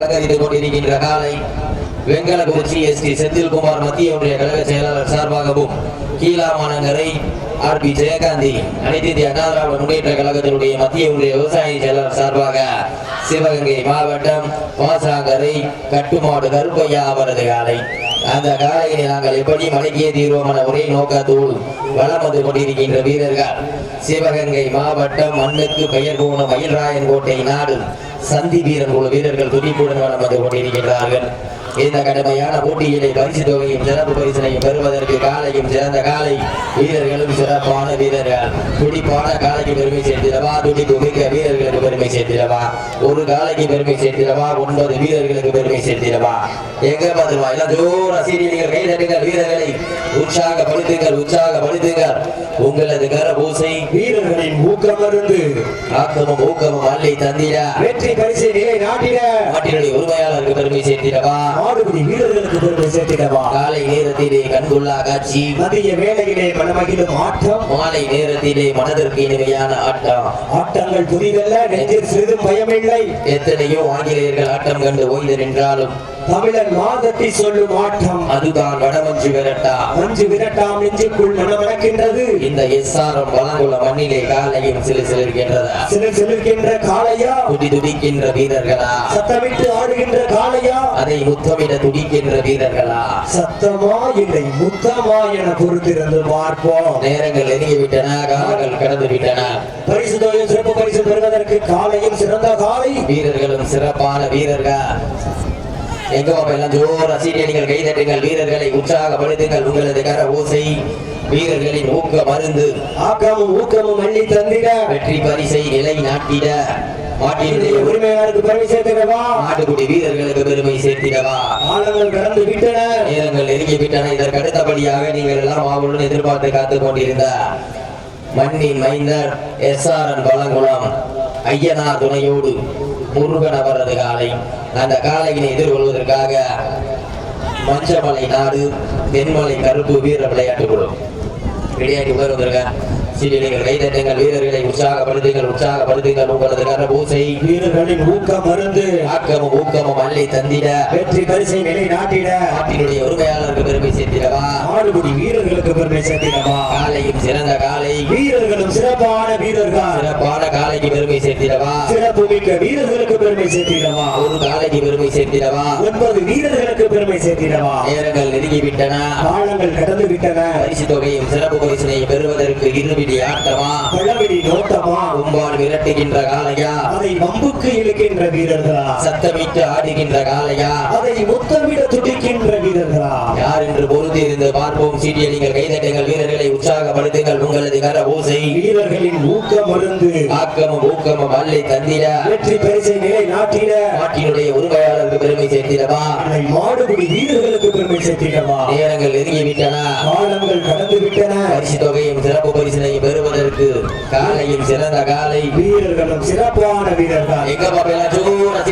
கொண்டிருக்கின்ற காலை S T Senthilkumar மத்திய ஒன்றிய கழக செயலாளர் சார்பாகவும் ஆர் பி ஜெயகாந்தி அனைத்து இந்திய அண்ணா திராவிட முன்னேற்ற கழகத்தினுடைய மத்திய ஒன்றிய விவசாய செயலாளர் சார்பாக சிவகங்கை மாவட்டம் வாசாங்கரை கட்டுமாடு கருப்பையா அவரது காலை. அந்த காலையை நாங்கள் எப்படி மடக்கிய தீர்வோம் என ஒரே நோக்கத்தோடு வளம் வந்து கொண்டிருக்கின்ற வீரர்கள். சிவகங்கை மாவட்டம் மண்ணுக்கு பெயர் போன மயில்ராயன் கோட்டை நாடு சந்தி வீரன் குழு வீரர்கள் துடிப்புடன் நமது வந்து கொண்டிருக்கிறார்கள் இந்த கடுமையான போட்டியிலே பரிசு தொகையும் சிறப்பு பரிசனையும் பெறுவதற்கு காலையும் சிறந்த காலை வீரர்களும் சிறப்பான வீரர்கள். துடிப்பான காலைக்கு பெருமை சேர்த்திடவா? துடிப்பு மிக்க வீரர்களுக்கு பெருமை சேர்த்திடவா? ஒரு காலைக்கு பெருமை சேர்த்திடவா? ஒன்பது வீரர்களுக்கு பெருமை சேர்த்திடவா? எங்க பார்த்துருவா எல்லாம் ஜோர சீரியல்கள் கை தட்டுங்கள் வீரர்களை. உற்சாகப்படுத்துங்கள் உற்சாகப்படுத்துங்கள். உங்களது கர பூசை வீரர்களின் ஊக்கமருந்து. ஆக்கமும் ஊக்கமும் அள்ளி தந்திட. வெற்றி பரிசை நிலை நாட்டிட. நாட்டினுடைய உரிமையாளருக்கு பெருமை சேர்த்திடவா? ஆடுபடி வீரர்களுக்கு பெருமை சேர்த்திடவா? காலை நேரத்திலே கண்கொள்ளா காட்சி. மதிய வேளையிலே மனமகிழும் ஆட்டம். மாலை நேரத்திலே மனதிற்கு இனிமையான ஆட்டம். ஆட்டங்கள் புதிதல்ல நெஞ்சில் சிறிதும் பயமில்லை. எத்தனையோ ஆங்கிலேயர்கள் ஆட்டம் கண்டு ஓய்ந்து நின்றாலும் தமிழன் மாதத்தை சொல்லும் ஆட்டம் அதுதான். வடமஞ்சு விரட்டா. மஞ்சு விரட்டாம் நெஞ்சுக்குள் மனமணக்கின்றது இந்த எஸ்ஆர்எம் வளங்குள மண்ணிலே காலையும் சிலு சிலிருக்கின்றதா சிலர் செல்கின்ற காளையா? துடி துடிக்கின்ற வீரர்களா? சத்தமிட்டு ஆடுகின்ற காளையா? அதை முத்தமிட துடிக்கின்ற வீரர்களா? சத்தமா இல்லை முத்தமா என பொறுத்திருந்து பார்ப்போம். நேரங்கள் நெருங்கிவிட்டன காலங்கள் கடந்து விட்டன பரிசு தொகையும் சிறப்பு பரிசு பெறுவதற்கு காலையும் சிறந்த காலை. வீரர்களும் சிறப்பான வீரர்கள். எங்க எல்லாம் ஜோர சீரியடிகள் கைதட்டுங்கள் வீரர்களை உற்சாகப்படுத்துங்கள் உங்களது கர ஓசை வீரர்களின் ஊக்க மருந்து. ஆக்கமும் ஊக்கமும் அள்ளி தந்திட. வெற்றி பரிசை நிலை நாட்டிட. மாட்டினுடைய உரிமையாளருக்கு பெருமை சேர்த்திடவா? நாட்டுக்குடி வீரர்களுக்கு பெருமை சேர்த்திடவா? காலங்கள் கடந்து விட்டன. நேரங்கள் நெருங்கி விட்டன. இதற்கு அடுத்தபடியாக நீங்கள் எல்லாம் ஆவலுடன் எதிர்பார்த்து காத்துக் கொண்டிருந்த மண்ணின் மைந்தர் S R N Pazhankulam Ayyanar துணையோடு முருகன் அவரது காலை. அந்த காலையினை எதிர்கொள்வதற்காக மஞ்சமலை நாடு தென்மலை கருப்பு வீர விளையாட்டு குழு. விளையாட்டு உணர்வதற்காக சீரியர்கள் கைதட்டுங்கள் வீரர்களை உற்சாகப்படுத்துங்கள் உற்சாகப்படுத்துங்கள் உங்களது வீரர்களின் ஊக்கம் மருந்து. ஆக்கமும் ஊக்கமும் அள்ளி தந்திட. வெற்றி பரிசை நிலை நாட்டிட. நாட்டினுடைய உரிமையாளருக்கு பெருமை சேர்த்திடவா? ஆடுபடி வீரர்களுக்கு பெருமை சேர்த்திடவா? காலையும் சிறந்த காலை. வீரர்களும் சிறப்பான வீரர்கள். சிறப்பான காலைக்கு பெருமை சேர்த்திடவா? சிறப்பு மிக்க வீரர்களுக்கு பெருமை சேர்த்திடவா? ஒரு காலைக்கு பெருமை சேர்த்திடவா? ஒன்பது வீரர்களுக்கு பெருமை சேர்த்திடவா? நேரங்கள் நெருங்கி விட்டன காலங்கள் கடந்து விட்டன பரிசு தொகையும் சிறப்பு பெறுவதற்கு இருவிடி ஆட்டமா? பழவிடி நோட்டமா? கும்பால் விரட்டுகின்ற காலையா அதை வம்புக்கு இழுக்கின்ற வீரர்களா? சத்தமிட்டு ஆடுகின்ற காலையா அதை முத்தமிட துடிக்கின்ற வீரர்களா? யார் என்று இருந்து பார்ப்போம். சீட்டியடிங்கள் கைதட்டுங்கள். வீரர்களை உற்சாகப்படுத்துங்கள். உங்களது கர ஊசை வீரர்களின் ஊக்கம் மருந்து. ஆக்கமும் ஊக்கமும் அள்ளி தந்திட. வெற்றி பரிசை நிலை நாட்டிட. நாட்டினுடைய உரிமையாளருக்கு பெருமை சேர்த்திடவா? மாடுபிடி வீரர்களுக்கு பெருமை சேர்த்திடவா? நேரங்கள் நெருங்கி விட்டன காலங்கள் கடந்து விட்டன பரிசு தொகையும் சிறப்பு பரிசினையும் பெறுவதற்கு காலையும் சிறந்த காலை. வீரர்களும் சிறப்பான வீரர்கள். எங்க ஜோர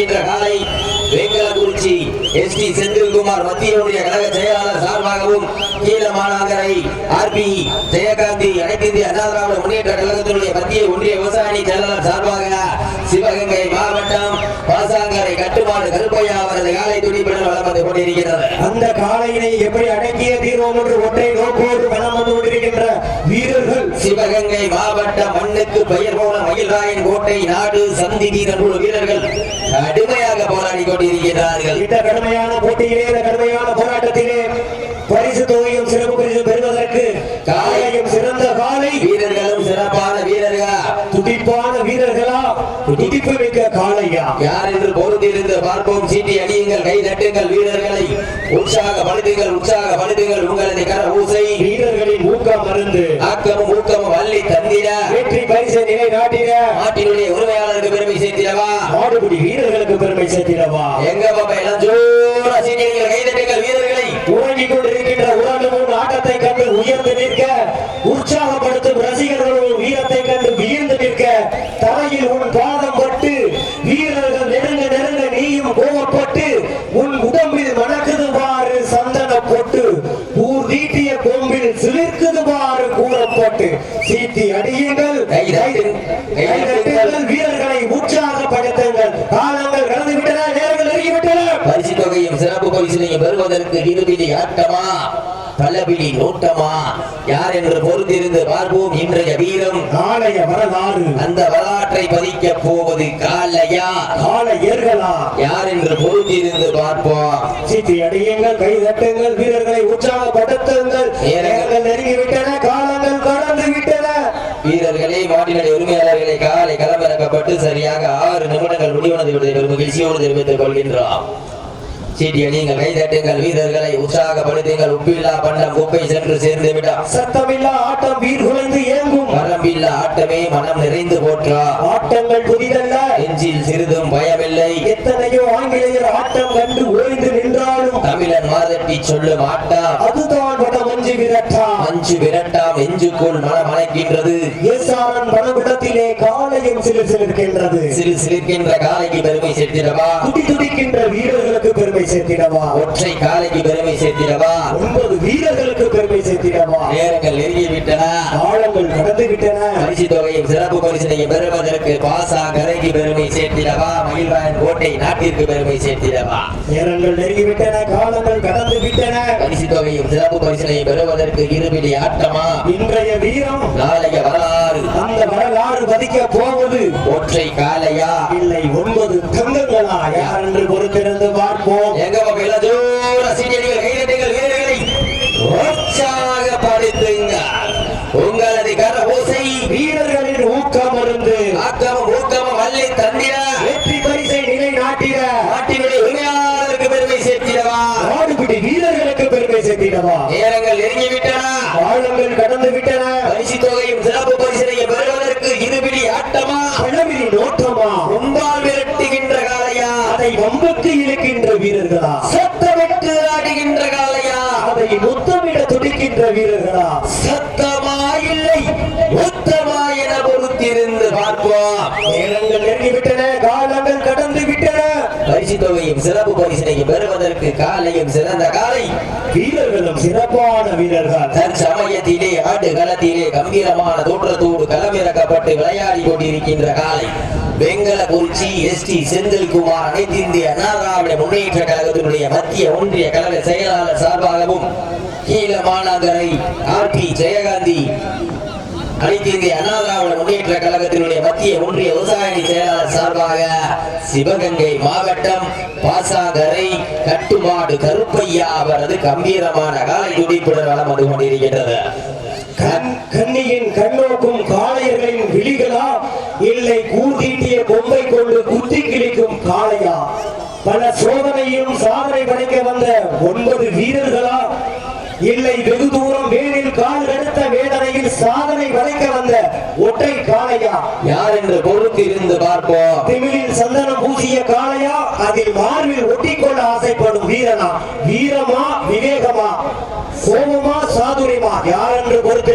விளையாடி காலை வேங்கலக்குறிச்சி எஸ் டி செந்தில்குமார் மத்தியனுடைய கழக செயலாளர் சார்பாகவும் கீழ மாநகரை ஆர் பி ஜெயகாந்தி அனைத்து இந்திய அண்ணா திராவிட முன்னேற்ற கழகத்தினுடைய மத்திய ஒன்றிய விவசாய அணி செயலாளர் சார்பாக சிவகங்கை மாவட்டம் பாசாங்கரை கட்டுமாடு கருப்பையா அவரது காலை துணி கொண்டிருக்கிறது. அந்த காலையினை எப்படி அடக்கிய தீர்வோம் என்று ஒற்றை நோக்கோடு பலம் வந்து கொண்டிருக்கின்ற வீரர்கள் சிவகங்கை மாவட்ட மண்ணுக்கு பெயர் போன மயில்ராயன் கோட்டை நாடு சந்தி வீரர் வீரர்கள் கடுமையாக போராடி கொண்டிருக்கிறார்கள். இந்த கடுமையான போட்டியிலே இந்த கடுமையான போராட்டத்திலே பரிசு தொகையும் சிறப்பு பரிசு பெறுவதற்கு காலையும் சிறந்த காலை வீரர்களும் சிறப்பான வீரர்கள்? துடிப்பான வீரர்களா? துடிப்பு மிக்க காளையா? யார் என்று பொறுத்திருந்து பார்ப்போம். சீட்டி அடியுங்கள் கை தட்டுங்கள் வீரர்களை. உற்சாகப்படுத்துங்கள் உற்சாகப்படுத்துங்கள் உங்களது கர ஊசை. வீரர்களின் ஊக்கம் மருந்து. ஆக்கமும் ஊக்கமும் வள்ளி தந்திட. வெற்றி பரிசை நிலை நாட்டிட நாட்டினுடைய உரிமையாளருக்கு பெருமை சேர்த்திடவா? மாடுபிடி வீரர்களுக்கு பெருமை சேர்த்திடவா? எங்க பாப்பா எல்லாம் ஜோர சீனியர்கள் கைதட்டுங்கள் வீரர்களை. உறங்கிக் கொண்டிருக்கின்ற மூணு ஆட்டத்தை கண்டு உயர்ந்து வீரர்களை உற்சாகப்படுத்துங்கள் காலங்கள் கடந்து விட்டன நேரங்கள் நெருங்கிவிட்டன. பரிசு தொகையும் சிறப்பு பரிசினையும் பெறுவதற்கு இருபிடி ஆட்டமா பலபிடி நோட்டமா? யார் என்று பொறுத்திருந்து பார்ப்போம் இன்றைய வீரம். நாளைய வரலாறு. அந்த வரலாற்றை பதிக்க போவது காலையா? கால ஏர்களா யார் என்று பொறுத்திருந்து பார்ப்போம். சீட்டி அடியுங்கள் கை தட்டுங்கள் வீரர்களை களமிறக்கப்பட்டு சரியாக ஆறு நிமிடங்கள் முடிவனது பெரும் மகிழ்ச்சியோடு தெரிவித்துக் கொள்கின்றோம். சீட்டி அணியுங்கள் கை தட்டுங்கள் வீரர்களை உற்சாகப்படுத்துங்கள் உப்பில்லா பண்டம் குப்பை சென்று சேர்ந்து விட்டார் சத்தமில்லா ஆட்டம் வீர் குலைந்து ஏங்கும். வரம்பில்லா ஆட்டமே மனம் நிறைந்து போற்றா. ஆட்டங்கள் புதிதல்ல. நெஞ்சில் சிறிதும் பயமில்லை. எத்தனையோ ஆங்கிலேயர் ஆட்டம் கண்டு ஓய்ந்து நின்றாலும் தமிழன் மாதட்டி சொல்லும் ஆட்டா அதுதான் வட மஞ்சு விரட்டா. மஞ்சு விரட்டாம் நெஞ்சுக்குள் மனம் அணைக்கின்றது. ஏசாரன் வனவிடத்திலே காலையும் சிறு சிலிர்க்கின்றது. சிறு சிலிர்க்கின்ற காலைக்கு பெருமை சேர்த்திடவா? துடி துடிக்கின்ற வீரர்களுக்கு பெருமை சேர்த்திடவா? ஒற்றை காலைக்கு பெருமை சேர்த்திடவா? ஒன்பது வீரர்களுக்கு பெருமை சேர்த்திடவா? நேரங்கள் நெருங்கி விட்டன கடந்து விட்டன. பரிசு தொகையும் சிறப்பு பரிசினையும் பெறுவதற்கு பாசா கரைக்கு பெருமை சேர்த்திடவா? மயில்ராயன் கோட்டை நாட்டிற்கு பெருமை சேர்த்திடவா? நேரங்கள் நெருங்கி விட்டன காலங்கள் கடந்து விட்டன பரிசு தொகையும் சிறப்பு பரிசினையும் பெறுவதற்கு இருபிடி ஆட்டமா? இன்றைய வீரம் நாளைய வரலாறு. அந்த வரலாறு பதிக்க போவது. ஒற்றை காலையா இல்லை ஒன்பது தங்கங்களா யார்? என்று பொறுத்திருந்து பார்ப்போம். வீரர்களா? சத்தமிட்டு ஆடுகின்ற காலையா அதை முத்தமிட துடிக்கின்ற வீரர்களா? சத்தமா இல்லை உத்தமா என பொறுத்திருந்து பார்ப்போம். நேரங்கள் நெருங்கிவிட்டன காலங்கள் கடந்து விட்டன பரிசு தொகையும் சிறப்பு பரிசினையும் பெறுவதற்கு காலையும் சிறந்த காலை வீரர்களும் சிறப்பான வீரர்கள். தற்சமயத்திலே ஆட்டு களத்திலே கம்பீரமான தோற்றத்தோடு களமிறக்கப்பட்டு விளையாடி கொண்டிருக்கின்ற காலை வெங்கலகுறிச்சி எஸ்டி செந்தில்குமார் அனைத்து இந்திய அண்ணா திராவிட முன்னேற்ற கழகத்தினுடைய மத்திய ஒன்றிய கழக செயலாளர் சார்பாகவும் கீழ மாநகரை ஆர் பி ஜெயகாந்தி அனைத்து இந்திய அண்ணா திராவிட முன்னேற்ற கழகத்தினுடைய மத்திய ஒன்றிய விவசாய செயலாளர் சார்பாக சிவகங்கை மாவட்டம் பாசாகரை கட்டுமாடு கருப்பையா அவரது கம்பீரமான காலை துடிப்புடன் வளம் வந்து கொண்டிருக்கின்றது. கண் கண்ணியின் கண்ணோக்கும் காளையர்களின் விழிகளா இல்லை கூர்தீட்டிய கொம்பை கொண்டு குத்தி கிழிக்கும் காளையா? பல சோதனையும் சாதனை படைக்க வந்த ஒன்பது வீரர்களா? இல்லை வெகு தூரம் வேலில் கால் எடுத்த வேதனையில் சாதனை படைக்க வந்த ஒற்றை காளையா? யார் என்று பொறுத்து இருந்து பார்ப்போம். திமிழில் சந்தனம் பூசிய காளையா? அதில் மார்பில் ஒட்டிக்கொள்ள ஆசைப்படும் வீரனா வீரமா விவேகமா கோபமா சாதுரியமா யார்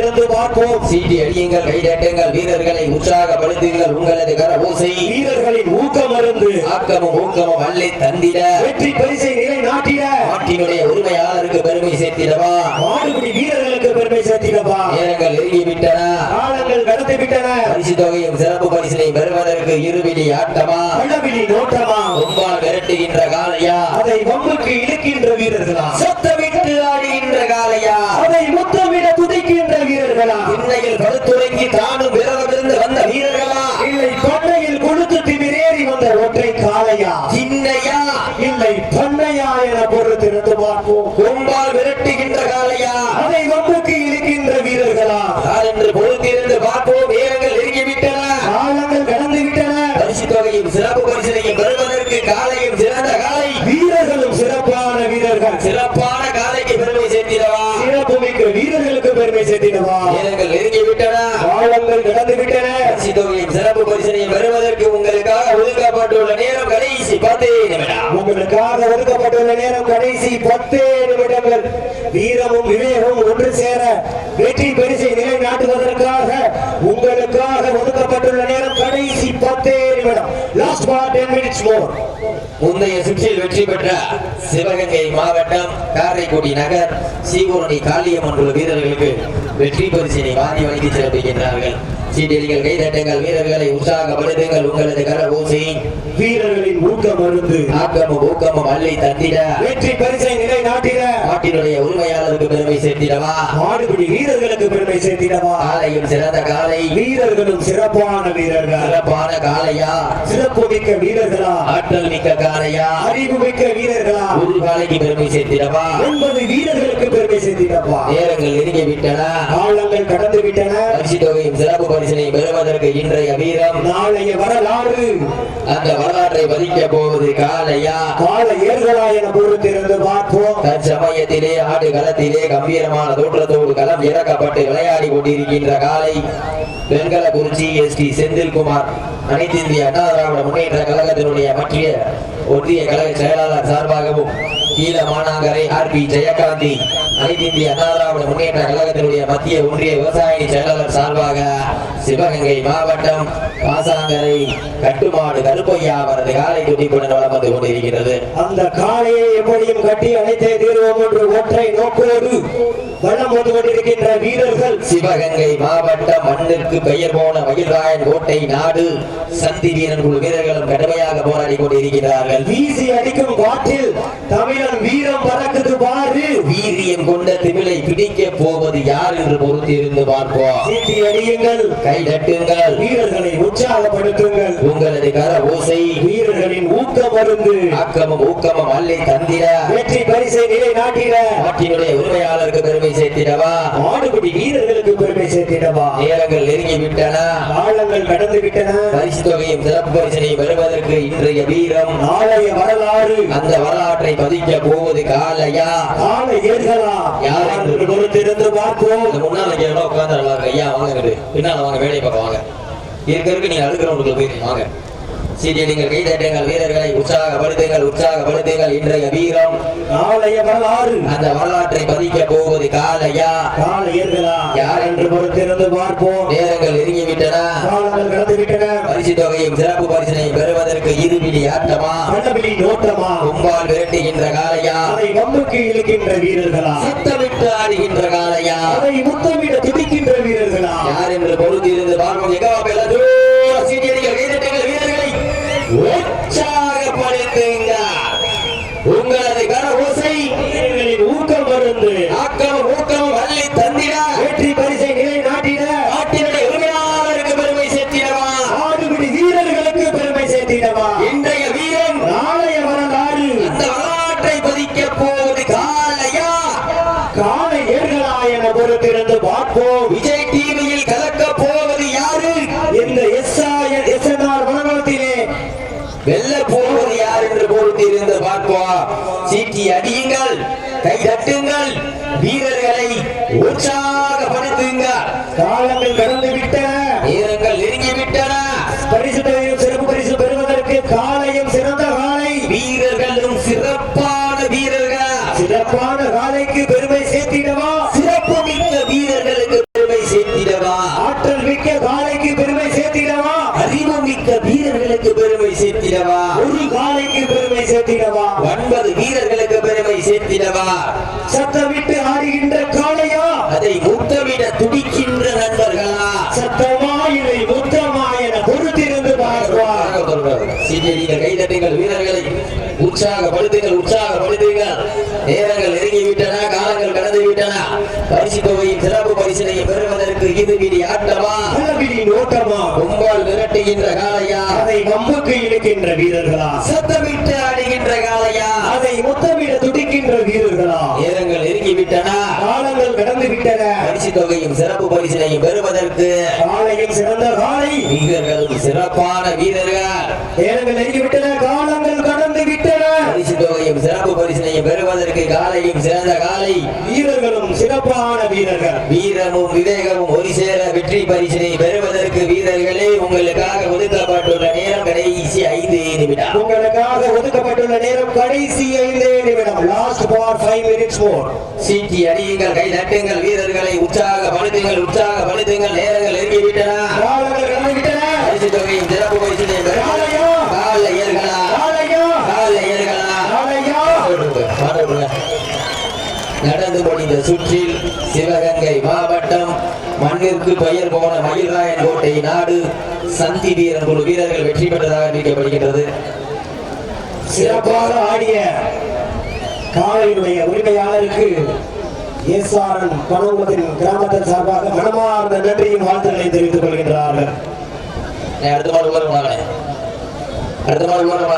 பொறுத்திருந்து பார்ப்போம். சீட்டி அடியுங்கள் கைதட்டுங்கள் வீரர்களை உற்சாகப்படுத்துங்கள் உங்களது கர ஓசை வீரர்களின் ஊக்கம் மருந்து ஆக்கமும் ஊக்கமும் வல்லை தந்திட. வெற்றி பரிசை நிலை நாட்டிட நாட்டினுடைய உரிமையாளருக்கு பெருமை சேர்த்திடவா? மாடுபிடி வீரர்களுக்கு பெருமை சேர்த்திடப்பா நேரங்கள் நெருங்கிவிட்டன காலங்கள் கடந்து விட்டன பரிசு தொகையும் சிறப்பு பரிசினை பெறுவதற்கு இருபிடி ஆட்டமா? பள்ளவிழி நோட்டமா? ரொம்பால் விரட்டுகின்ற காலையா அதை வம்புக்கு இழுக்கின்ற வீரர்களா? சத்தமிட்டு காலங்கள் கடந்து விட்டன. பரிசு தொகையும் சிறப்பு பரிசினையும் பெறுவதற்கு உங்களுக்காக ஒதுக்கப்பட்டுள்ள நேரம் கடைசி பத்தே நிமிடம். உங்களுக்காக ஒதுக்கப்பட்ட ஒதுக்கப்பட்டுள்ள நேரம் கடைசி பத்தே நிமிடங்கள். வீரமும் விவேகமும் ஒன்று சேர வெற்றி பரிசை நிலைநாட்டுவதற்காக உங்களுக்காக ஒதுக்கப்பட்டுள்ள நேரம் கடைசி பத்தே நிமிடம். Last for ten minutes more முந்தைய சுற்றில் வெற்றி பெற்ற சிவகங்கை மாவட்டம் காரைக்குடி நகர் சீகோரணி காளியம்மன் உள்ள வீரர்களுக்கு வெற்றி பரிசினை வாங்கி வழங்கி சிறப்பிக்கின்றார்கள் சீட்டெலிகள் கைதட்டுங்கள் வீரர்களை உற்சாகப்படுத்துங்கள் உங்களது கர ஊசி வீரர்களின் ஊக்க மருந்து ஆக்கமும் ஊக்கமும் அள்ளி தந்திட வெற்றி பரிசை நிலைநாட்டிட. நாட்டினுடைய உரிமையாளருக்கு பெருமை சேர்த்திடவா? மாடுபிடி வீரர்களுக்கு பெருமை சேர்த்திடவா? காலையும் சிறந்த காலை. வீரர்களும் சிறப்பான வீரர்கள். சிறப்பான காளையா சிறப்பு மிக்க வீரர்களா? ஆற்றல் மிக்க காளையா அறிவு மிக்க வீரர்களா? ஒரு காலைக்கு பெருமை சேர்த்திடவா? ஒன்பது வீரர்களுக்கு பெருமை சேர்த்திடப்பா நேரங்கள் நெருங்கி விட்டன. காலங்கள் கடந்து விட்டன. சிறப்பு பரிசினை பெறுவதற்கு இன்றைய வீரம் நாளைய வரலாறு. அந்த வரலாற்றை பதிக்க போவது காளையா கால ஏர்களா என பொறுத்திருந்து பார்ப்போம். தற்சமயத்திலே ஆடு களத்திலே கம்பீரமான தோற்றத்தோடு களம் இறக்கப்பட்டு விளையாடி கொண்டிருக்கின்ற காலை வெண்கல குறிச்சி எஸ் டி செந்தில்குமார் அனைத்து இந்திய அண்ணா திராவிட முன்னேற்ற கழகத்தினுடைய மத்திய ஒன்றிய கழக செயலாளர் சார்பாகவும் கீழ மாநாங்கரை ஆர் பி ஜெயகாந்தி அனைத்து இந்திய அண்ணா திராவிட முன்னேற்ற கழகத்தினுடைய மத்திய ஒன்றிய விவசாய செயலாளர் சார்பாக சிவகங்கை மாவட்டம் பாசாங்கரை கட்டுமாடு கருப்பையா அவரது காலை துடிப்புடன் வளம் வந்து கொண்டிருக்கிறது. அந்த காளையை எப்படியும் கட்டி அணைத்தே தீர்வோம் என்று ஒற்றை நோக்கோடு வளம் வந்து கொண்டிருக்கின்ற வீரர்கள். சிவகங்கை மாவட்டம் மண்ணிற்கு பெயர் போன மயில்ராயன் கோட்டை நாடு சந்தி வீரன் குழு வீரர்களும் கடுமையாக போராடி கொண்டிருக்கிறார்கள். வீசி அடிக்கும் காற்றில் தமிழன் வீரம் பறக்குது பாரு. வீரியம் கொண்ட திமிலை பிடிக்க போவது யார் என்று பொறுத்திருந்து பார்ப்போம். அடியுங்கள். கை தட்டுங்கள் வீரர்களை உற்சாகப்படுத்துங்கள். உங்களது கர ஓசை வீரர்களின் ஊக்க மருந்து ஆக்கமும் ஊக்கமும் அல்லை தந்திட. வெற்றி பரிசை நிலைநாட்டிட நாட்டினுடைய உரிமையாளருக்கு பெருமை சேர்த்திடவா? ஆடுபடி வீரர்களுக்கு பெருமை சேர்த்திடவா? நேரங்கள் நெருங்கி விட்டன. காலங்கள் கடந்து விட்டன. பரிசு தொகையும் சிறப்பு பரிசினை பெறுவதற்கு இன்றைய வீரம். நாளைய வரலாறு. அந்த வரலாற்றை பதிக்க போவது காலையா? கால ஏர்களா யார் என்று பொறுத்திருந்து பார்ப்போம். கேட்டா உட்கார்ந்து ஐயா வாங்க. பின்னால வாங்க வேலை பார்க்க வாங்க. இருக்க இருக்க நீங்க அடுக்கிறவங்களுக்கு போய் வாங்க. சீட்டியடிங்கள் கைதட்டுங்கள் வீரர்களை உற்சாகப்படுத்துங்கள் உற்சாகப்படுத்துங்கள். இன்றைய வீரம் நாளைய வரலாறு. அந்த வரலாற்றை பதிக்க போவது காலையா கால ஏர்களா யார்? என்று பொறுத்திருந்து பார்ப்போம். நேரங்கள் நெருங்கிவிட்டன. காலங்கள் பரிசு தொகையும் சிறப்பு பரிசினையும் பெறுவதற்கு இருவிழி ஆட்டமா? மண்டபிலி நோட்டமா கும்பால் விரட்டுகின்ற காலையா அதை வம்புக்கு இழுக்கின்ற வீரர்களா? சத்தமிட்டு ஆடுகின்ற காலையா அதை முத்தமிட பார்ப்போம். விஜய் டிவியில் கலக்க போவது யாரு? இந்த எஸ் மனநலத்திலே வெல்ல போவது யார் என்று பொறுத்து இருந்து பார்ப்போம். சீட்டி அடியுங்கள் கை தட்டுங்கள் வீரர்களை உற்சாக ஆற்றல் மிக்க காலைக்கு பெருமை சேர்த்திடவா? அறிவு மிக்க வீரர்களுக்கு பெருமை சேர்த்திடவா? ஒரு காலைக்கு பெருமை சேர்த்திடவா? ஒன்பது வீரர்களுக்கு பெருமை சேர்த்திடவா? சத்தமிட்டு ஆடுகின்ற காளையா? அதை முத்தமிட துடிக்கின்ற நண்பர்களா? சத்தமா இல்லை முத்தமா என பொறுத்திருந்து பார்ப்பார் சீட்டியடிகள் கைதட்டுங்கள் வீரர்களை. உற்சாகப்படுத்துங்கள் உற்சாகப்படுத்துங்கள். தொகையின் சிறப்பு பரிசினை பெறுவதற்கு இது விதி ஆட்டமா அளவிலி நோட்டமா? கும்பால் விரட்டுகின்ற காளையா? அதை வம்புக்கு இழுக்கின்ற வீரர்களா? சத்தமிட்டு ஆடுகின்ற காளையா? அதை முத்தமிட துடிக்கின்ற வீரர்களா? நேரங்கள் நெருங்கி விட்டன காலங்கள் கடந்து விட்டன பரிசு தொகையும் சிறப்பு பரிசினையும் பெறுவதற்கு காலையில் சிறந்த காலை வீரர்களும் சிறப்பான வீரர்கள். நேரங்கள் நெருங்கி விட்டன காலங்கள் கடந்து பரிசு தொகையும் சிறப்பு பரிசினையும் பெறுவதற்கு காலையும் சிறந்த காலை. வீரர்களும் சிறப்பான வீரர்கள். வீரமும் விவேகமும் ஒரு சேர வெற்றி பரிசினை பெறுவதற்கு வீரர்களே உங்களுக்காக ஒதுக்கப்பட்டுள்ள நேரம் கடைசி ஐந்து நிமிடம். உங்களுக்காக ஒதுக்கப்பட்டுள்ள நேரம் கடைசி ஐந்து நிமிடம். Last for five minutes more சீட்டி அடியுங்கள் கை தட்டுங்கள் வீரர்களை உற்சாகப்படுத்துங்கள் உற்சாகப்படுத்துங்கள். நேரங்கள் நெருங்கி விட்டன காலங்கள் கடந்து விட்டன. பரிசு தொகையும் சிறப்பு பரிசினையும் பெற காலையா காலில் ஏறுகளா காலையா காலில் ஏறுகளா காலையா நடந்து முடிந்த சுற்றில் சிவகங்கை மாவட்டம் மண்ணிற்கு பெயர் போன மயில்ராயன் கோட்டை நாடு சந்தி வீரன் குழு வீரர்கள் வெற்றி பெற்றதாக அறிவிக்கப்படுகின்றது. சிறப்பாக ஆடிய காலையினுடைய உரிமையாளருக்கு எஸ்ஆர்என் பனங்குளத்தின் கிராமத்தின் சார்பாக மனமார்ந்த நன்றியும் வாழ்த்துக்களை தெரிவித்துக் கொள்கின்றார்கள். அடுத்த மாடு ஊரம் அடுத்த மாடு ஊரம்